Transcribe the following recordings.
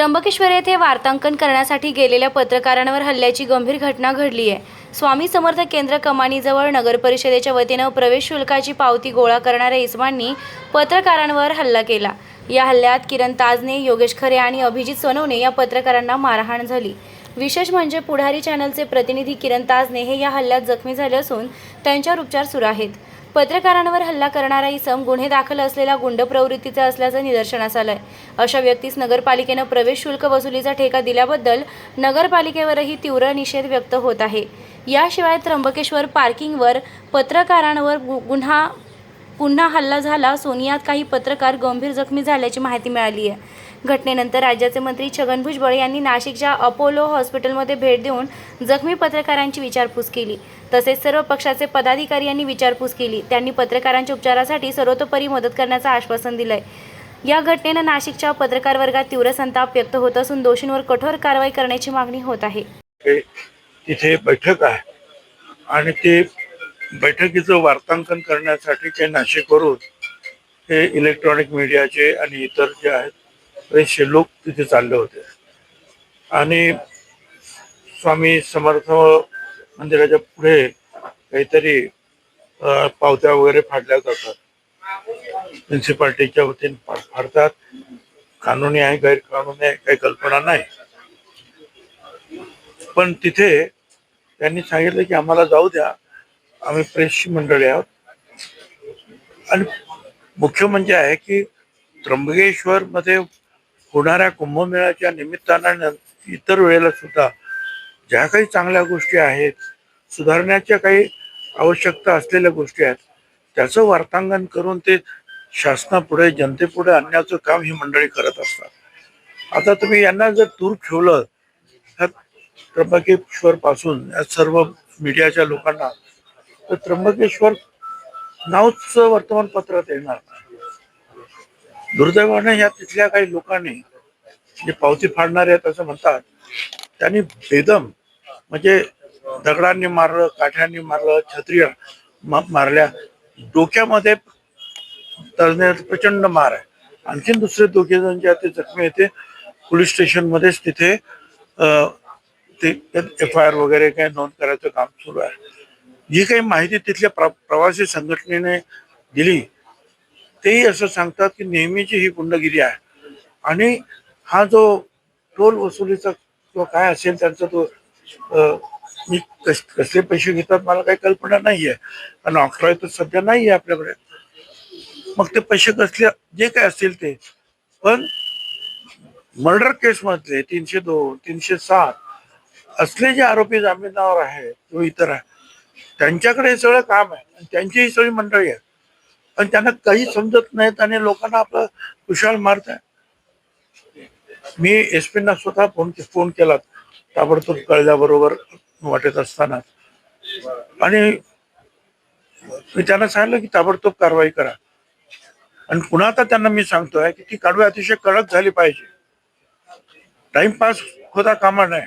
त्र्यंबकेश्वर येथे वार्तांकन करण्यासाठी गेलेल्या पत्रकारांवर हल्ल्याची गंभीर घटना घडली आहे. स्वामी समर्थ केंद्र कमानीजवळ नगर परिषदेच्या वतीनं प्रवेश शुल्काची पावती गोळा करणाऱ्या इस्मांनी पत्रकारांवर हल्ला केला. या हल्ल्यात किरण ताजने योगेश खरे आणि अभिजित सोनवणे या पत्रकारांना मारहाण झाली. विशेष म्हणजे पुढारी चॅनलचे प्रतिनिधी किरण ताजने हे या हल्ल्यात जखमी झाले असून त्यांच्यावर उपचार सुरू आहेत. पत्रकारांवर हल्ला करणारा इसम गुन्हे दाखल असलेला गुंड प्रवृत्तीचा असल्याचं निदर्शनास आलंय. अशा व्यक्तीस नगरपालिकेनं प्रवेश शुल्क वसुलीचा ठेका दिल्याबद्दल नगरपालिकेवरही तीव्र निषेध व्यक्त होत आहे. याशिवाय त्र्यंबकेश्वर पार्किंगवर पत्रकारांवर गु- गुन्हा पुन्हा हल्ला झाला सोनियात काही पत्रकार गंभीर जखमी झाल्याची माहिती मिळाली आहे. घटनेनंतर राज्याचे मंत्री छगन भुजबळ यांनी नाशिकच्या अपोलो हॉस्पिटलमध्ये भेट देऊन जखमी पत्रकारांची विचारपूस केली. तसेच सर्व पक्षाचे पदाधिकारी यांनी विचारपूस केली. त्यांनी पत्रकारांच्या उपचारासाठी सर्वतोपरी मदत करण्याचं आश्वासन दिलंय. या घटनेनं नाशिकच्या पत्रकार वर्गात तीव्र संताप व्यक्त होत असून दोषींवर कठोर कारवाई करण्याची मागणी होत आहे. तिथे बैठक आहे आणि ते बैठकीचं वार्तांकन करण्यासाठी ते नाशिकवरून हे इलेक्ट्रॉनिक मीडियाचे आणि इतर जे आहेत बरेचसे लोक तिथे चालले होते. आणि स्वामी समर्थ मंदिराच्या पुढे काहीतरी पावत्या वगैरे फाडल्या जातात. म्युन्सिपाल्टीच्या वतीने फाडतात. कानूनी आहे गैरकानूनी आहे काही कल्पना नाही. पण तिथे त्यांनी सांगितलं की आम्हाला जाऊ द्या. आम्ही प्रेसची मंडळी आहोत. आणि मुख्य म्हणजे आहे की त्र्यंबकेश्वर मध्ये होणाऱ्या कुंभमेळ्याच्या निमित्तानं इतर वेळेला सुद्धा ज्या काही चांगल्या गोष्टी आहेत सुधारण्याच्या काही आवश्यकता असलेल्या गोष्टी आहेत त्याचं वार्तांकन करून ते शासनापुढे जनतेपुढे आणण्याचं काम ही मंडळी करत असतात. आता तुम्ही यांना जर दूर ठेवलं तर त्र्यंबकेश्वर पासून या सर्व मीडियाच्या लोकांना तर त्र्यंबकेश्वर नावच वर्तमानपत्रात येणार. दुर्दैवाने या तिथल्या काही लोकांनी जे पावती फाडणारे आहेत असं म्हणतात त्यांनी बेदम म्हणजे दगडांनी मारलं काठ्यांनी मारलं छत्रिय मारल्या. डोक्यामध्ये तज्ञ प्रचंड मार आहे. आणखीन दुसरे दोघे जण जे आहेत ते जखमी येते पोलीस स्टेशनमध्येच तिथे अं, ते एफ आय आर वगैरे काय नोंद करायचं काम सुरू आहे. जी काही माहिती तिथल्या प्र प्रवासी संघटनेने दिली तेही असं सांगतात की नेहमीची ही गुंडगिरी आहे. आणि हा जो टोल वसुलीचा किंवा काय असेल त्यांचा तो मी कस कसले पैसे घेतात मला काही कल्पना नाही आहे कारण ऑक्ट्रॉय तर सध्या नाही आहे आपल्याकडे. मग ते पैसे कसले जे काय असतील ते. पण मर्डर केसमधले तीनशे दोन तीनशे सात असले जे आरोपी जामिनावर आहेत किंवा इतर आहे त्यांच्याकडे हे सगळं काम आहे. आणि त्यांची ही सगळी मंडळी आहे पण त्यांना काही समजत नाहीत आणि लोकांना आपलं कुशाल मारत आहे. मी एस पीना स्वतः फोन फोन केला. ताबडतोब कळल्याबरोबर वाटत असताना. आणि मी त्यांना सांगितलं की ताबडतोब कारवाई करा. आणि पुन्हा आता त्यांना मी सांगतोय की ती कारवाई अतिशय कडक झाली पाहिजे. टाइमपास होता कामा नाही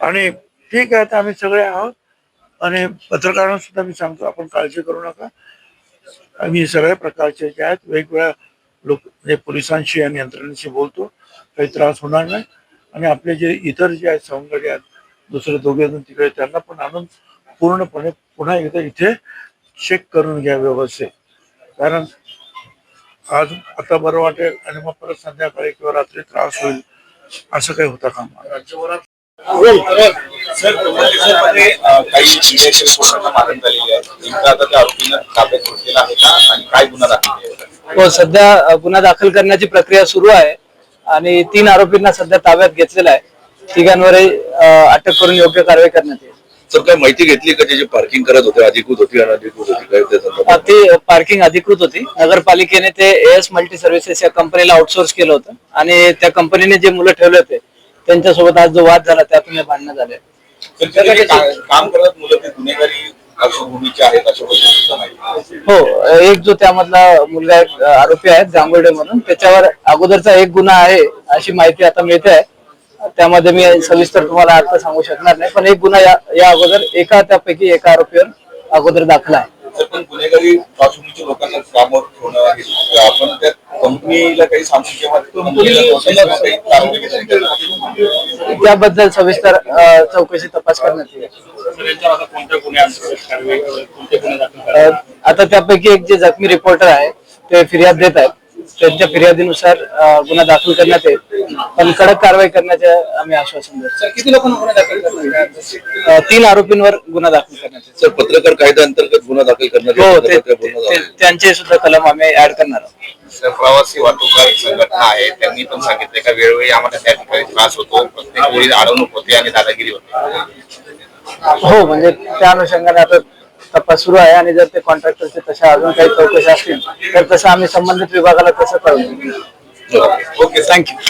आणि ठीक आहे आता आम्ही सगळे आहोत. आणि पत्रकारांना सुद्धा मी सांगतो आपण काळजी करू नका. आम्ही सगळ्या प्रकारचे जे आहेत वेगवेगळ्या लोक म्हणजे पोलिसांशी आणि यंत्रणेशी बोलतो. काही त्रास होणार नाही. आणि आपले जे इतर जे आहेत सवंगडी आहेत दुसरे दोघे जण तिकडे त्यांना पण आणून पूर्णपणे पुन्हा एकदा इथे चेक करून घ्या व्यवस्थित. कारण आज आता बरं वाटेल आणि मग परत संध्याकाळी किंवा रात्री त्रास होईल असं काही होता कामा राज्यभरात काही इंडियाच्या रिपोर्टांना मारण झालेली आहे नेमकं आता त्या आरोपीनं ताब्यात घेतलेला आहे का आणि काय गुन्हा दाखल केला? हो सध्या गुन्हा दाखल करण्याची प्रक्रिया सुरू आहे आणि तीन आरोपींना सध्या ताब्यात घेतलेला आहे. तिघांवरही अ, अटक करून योग्य कारवाई करण्यात येईल. सर काय माहिती घेतली का त्याची पार्किंग करत होते अधिकृत होती अनधिकृत होती काय त्या अ, संदर्भात ती पार्किंग अधिकृत होती. नगरपालिकेने ते एस मल्टी सर्व्हिसेस या कंपनीला आउटसोर्स केलं होतं. आणि त्या कंपनीने जे मुलं ठेवले होते त्यांच्यासोबत आज जो वाद झाला त्यातून हे भांडणं झाले. का- काम करत मुलं ते गुन्हेगारी पार्श्वभूमीचे आहेत अशा पद्धतीचं माहिती हो एक जो त्यामधला मुलगा एक आरोपी आहे जांभुर्डे म्हणून त्याच्यावर अगोदरचा एक गुन्हा आहे अशी माहिती आता मिळते आहे. त्यामध्ये मी सविस्तर तुम्हाला आता सांगू शकणार नाही पण एक गुन्हा या या अगोदर एका त्यापैकी एका आरोपीवर अगोदर दाखला आहे. तर पण गुन्हेगारी पार्श्वभूमीच्या लोकांना कामावर ठेवणं हे आपण त्या कंपनीला काही सांगून किंवा कंपनीला काही. त्याबद्दल सविस्तर अ, चौकशी तपास करण्यात येईल अ, आता त्यापैकी एक जे जखमी रिपोर्टर आहे ते फिर्याद देत आहेत त्यांच्या फिर्यादीनुसार अ, गुन्हा दाखल करण्यात येईल पण कडक कारवाई करण्याचे आम्ही आश्वासन देतो किती लोकांना गुन्हा दाखल करण्यात अ, तीन आरोपींवर गुन्हा दाखल करण्यात येईल सर पत्रकार कायद्याअंतर्गत गुन्हा दाखल करण्यात हो येईल ते का? त्या गुन्हा ते- दाखल. त्यांचे सुद्धा कलम आम्ही ऍड करणार आहोत प्रवासी वाहतूकदार संघटना आहे. त्यांनी पण सांगितले का वेळोवेळी आम्हाला त्या ठिकाणी त्रास होतो. प्रत्येक वेळी अडवणूक होते आणि दादागिरी होते. हो म्हणजे त्या अनुषंगाने आता तपास सुरू आहे आणि जर ते कॉन्ट्रॅक्टरचे तशा अजून काही चौकशी असतील तर तसं आम्ही संबंधित विभागाला तसं कळवू. Okay thank you.